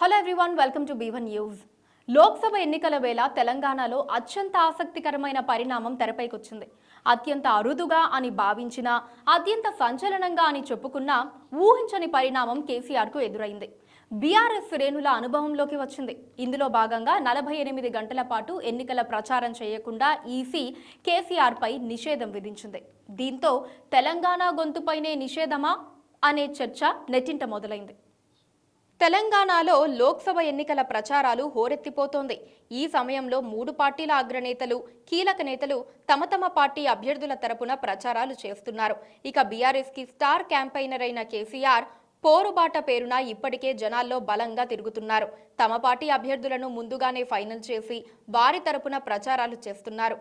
Hello everyone welcome to B one news Lok Sabha ఎన్నికల వేళ తెలంగాణలో అత్యంత ఆసక్తికరమైన పరిణామం తెరపైకొచ్చింది. అత్యంత అరుదుగా అని భావించిన అత్యంత సంచలనంగా అని చెప్పుకున్న ఊహించని పరిణామం కేసీఆర్కు ఎదురైంది. బీఆర్ఎస్ శ్రేణుల అనుభవంలోకి వచ్చింది. ఇందులో భాగంగా నలభై ఎనిమిది గంటల పాటు ఎన్నికల ప్రచారం చేయకుండా ఈసీ కేసీఆర్పై నిషేధం విధించింది. దీంతో తెలంగాణ గొంతుపైనే నిషేధమా అనే చర్చ నెట్టింట మొదలైంది. తెలంగాణలో లోక్సభ ఎన్నికల ప్రచారాలు హోరెత్తిపోతోంది. ఈ సమయంలో మూడు పార్టీల అగ్రనేతలు కీలక నేతలు తమ తమ పార్టీ అభ్యర్థుల తరపున ప్రచారాలు చేస్తున్నారు. ఇక బీఆర్ఎస్కి స్టార్ క్యాంపైనర్ అయిన కేసీఆర్ పోరుబాట పేరున ఇప్పటికే జనాల్లో బలంగా తిరుగుతున్నారు. తమ పార్టీ అభ్యర్థులను ముందుగానే ఫైనల్ చేసి వారి తరపున ప్రచారాలు చేస్తున్నారు.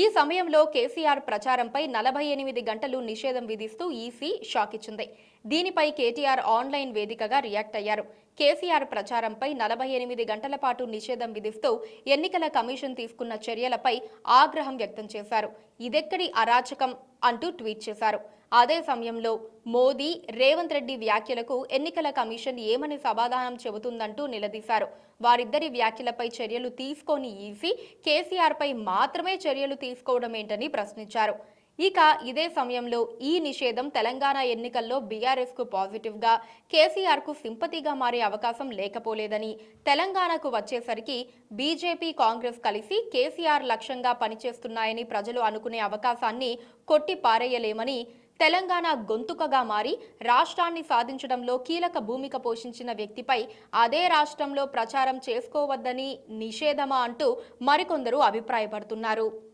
ఈ సమయంలో కేసీఆర్ ప్రచారంపై నలభై ఎనిమిది గంటలు నిషేధం విధిస్తూ ఈసీ షాక్ ఇచ్చింది. దీనిపై కేటీఆర్ ఆన్లైన్ వేదికగా రియాక్ట్ అయ్యారు. కేసీఆర్ ప్రచారంపై నలభై ఎనిమిది గంటల పాటు నిషేధం విధిస్తూ ఎన్నికల కమిషన్ తీసుకున్న చర్యలపై ఆగ్రహం వ్యక్తం చేశారు. ఇదెక్కడి అరాచకం అంటూ ట్వీట్ చేశారు. అదే సమయంలో మోదీ రేవంత్ రెడ్డి వ్యాఖ్యలకు ఎన్నికల కమిషన్ ఏమని సమాధానం చెబుతుందంటూ నిలదీశారు. వారిద్దరి వ్యాఖ్యలపై చర్యలు తీసుకొని ఈసీ కేసీఆర్పై మాత్రమే చర్యలు తీసుకోవడం ఏంటని ప్రశ్నించారు. ఇక ఇదే సమయంలో ఈ నిషేధం తెలంగాణ ఎన్నికల్లో బీఆర్ఎస్కు పాజిటివ్గా కేసీఆర్కు సింపతిగా మారే అవకాశం లేకపోలేదని తెలంగాణకు వచ్చేసరికి బీజేపీ కాంగ్రెస్ కలిసి కేసీఆర్ లక్ష్యంగా పనిచేస్తున్నాయని ప్రజలు అనుకునే అవకాశాన్ని కొట్టి పారేయలేమని తెలంగాణ గొంతుకగా మారి రాష్ట్రాన్ని సాధించడంలో కీలక భూమిక పోషించిన వ్యక్తిపై అదే రాష్ట్రంలో ప్రచారం చేసుకోవద్దని నిషేధమా అంటూ మరికొందరు అభిప్రాయపడుతున్నారు.